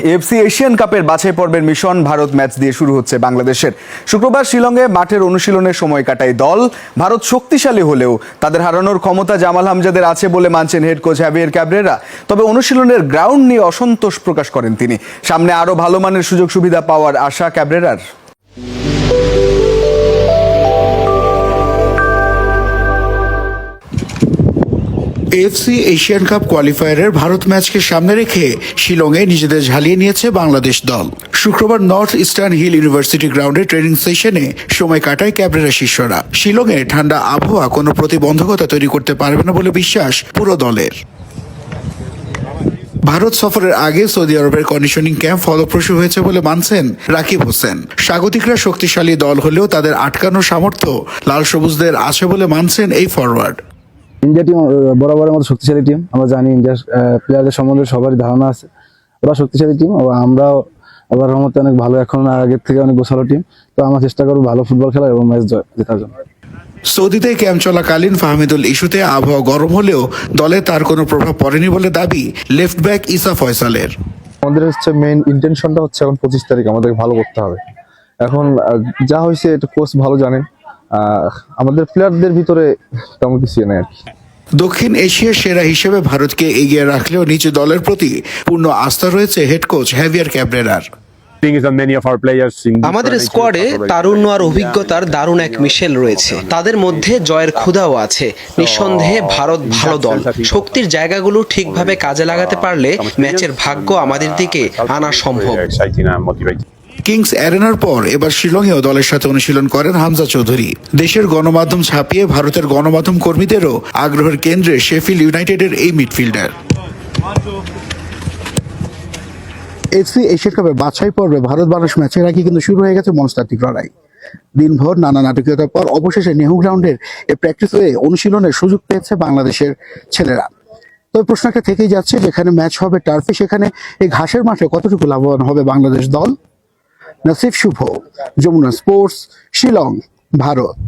FC Asian কাপের বাছাই পর্বের মিশন ভারত ম্যাচ দিয়ে শুরু হচ্ছে বাংলাদেশের। শুক্রবার শিলংয়ে মাঠের অনুশীলনের সময় কাটায় দল। ভারত শক্তিশালী হলেও তাদের হারানোর ক্ষমতা জামাল হামজাদের আছে বলে মানছেন হেড কোচ হ্যাভিয়ার ক্যাবরেরা। তবে অনুশীলনের গ্রাউন্ড নিয়ে অসন্তোষ প্রকাশ করেন তিনি। সামনে আরও ভালো মানের সুযোগ সুবিধা পাওয়ার আশা ক্যাবরেরার। এফসি এশিয়ান কাপ কোয়ালিফায়ারের ভারত ম্যাচকে সামনে রেখে শিলংয়ে নিজেদের ঝালিয়ে নিয়েছে বাংলাদেশ দল। শুক্রবার নর্থ ইস্টার্ন হিল ইউনিভার্সিটি গ্রাউন্ডে ট্রেনিং সেশনে সময় কাটায় ক্যাবরেরা শিষ্যরা। শিলংয়ে ঠান্ডা আবহাওয়া কোনো প্রতিবন্ধকতা তৈরি করতে পারবে না বলে বিশ্বাস পুরো দলের। ভারত সফরের আগে সৌদি আরবের কন্ডিশনিং ক্যাম্প ফলপ্রসূ হয়েছে বলে মানছেন রাকিব হোসেন। স্বাগতিকরা শক্তিশালী দল হলেও তাদের আটকানোর সামর্থ্য লাল সবুজদের আছে বলে মানছেন এই ফরওয়ার্ড ইন্ডিয়া টিম বরাবরের মতো শক্তিশালী টিম আমরা জানি ইন্ডিয়ার প্লেয়ারদের সম্বন্ধে সবারই ধারণা আছে। ওরা শক্তিশালী টিম আমরাও আল্লাহ রহমতে অনেক ভালো এখন আগের থেকে অনেক গোছালো টিম তো আমরা চেষ্টা করব ভালো ফুটবল খেলা এবং ম্যাচ জেতার জন্য। সৌদিতে ক্যাম্প চলাকালীন ফাহমিদুল ইস্যুতে আবহাওয়া গরম হলেও দলে তার কোনো প্রভাব পড়েনি বলে দাবি লেফট ব্যাক ইসা ফয়সালের। আমাদের হচ্ছে মেইন ইন্টেনশনটা হচ্ছে এখন পঁচিশ তারিখ আমাদেরকে ভালো করতে হবে। এখন যা হয়েছে এটা কোচ ভালো জানেন। আমাদের প্লেয়ারদের ভিতরে তেমন কিছু নেই আর কি। দক্ষিণ এশিয়ার সেরা হিসেবে ভারতকে এগিয়ে রাখলেও নিজ দলের প্রতি পূর্ণ আস্থা রয়েছে হেড কোচ হ্যাভিয়ার ক্যাবরেরার আমাদের স্কোয়াডে তারুণ্য আর অভিজ্ঞতার দারুণ এক মিশেল রয়েছে। তাদের মধ্যে জয়ের ক্ষুধাও আছে। নিঃসন্দেহে ভারত ভালো দল। শক্তির জায়গাগুলো ঠিকভাবে কাজে লাগাতে পারলে ম্যাচের ভাগ্য আমাদের দিকে আনা সম্ভব। কিংস অ্যারেনার পর এবার শিলংয়েও দলের সাথে অনুশীলন করেন হামজা চৌধুরী। দেশের গণমাধ্যম ছাপিয়ে ভারতের গণমাধ্যম কর্মীদেরও আগ্রহের কেন্দ্রে শেফিল ইউনাইটেডের এই মিডফিল্ডার। এফসি এশিয়ান কাপের বাছাই পর্বে ভারত বাংলাদেশ ম্যাচের আগে কিন্তু শুরু হয়ে গেছে মনস্তাত্ত্বিক লড়াই। দিনভর নানা নাটকীয়তার পর অবশেষে নেহু গ্রাউন্ডের এই প্র্যাকটিস হয়ে অনুশীলনের সুযোগ পেয়েছে বাংলাদেশের ছেলেরা। তবে প্রশ্ন একটা থেকেই যাচ্ছে, যেখানে ম্যাচ হবে টার্ফে, সেখানে এই ঘাসের মাঠে কতটুকু লাভবান হবে বাংলাদেশ দল? নাসিফ শুভ যমুনা স্পোর্টস শিলং ভারত।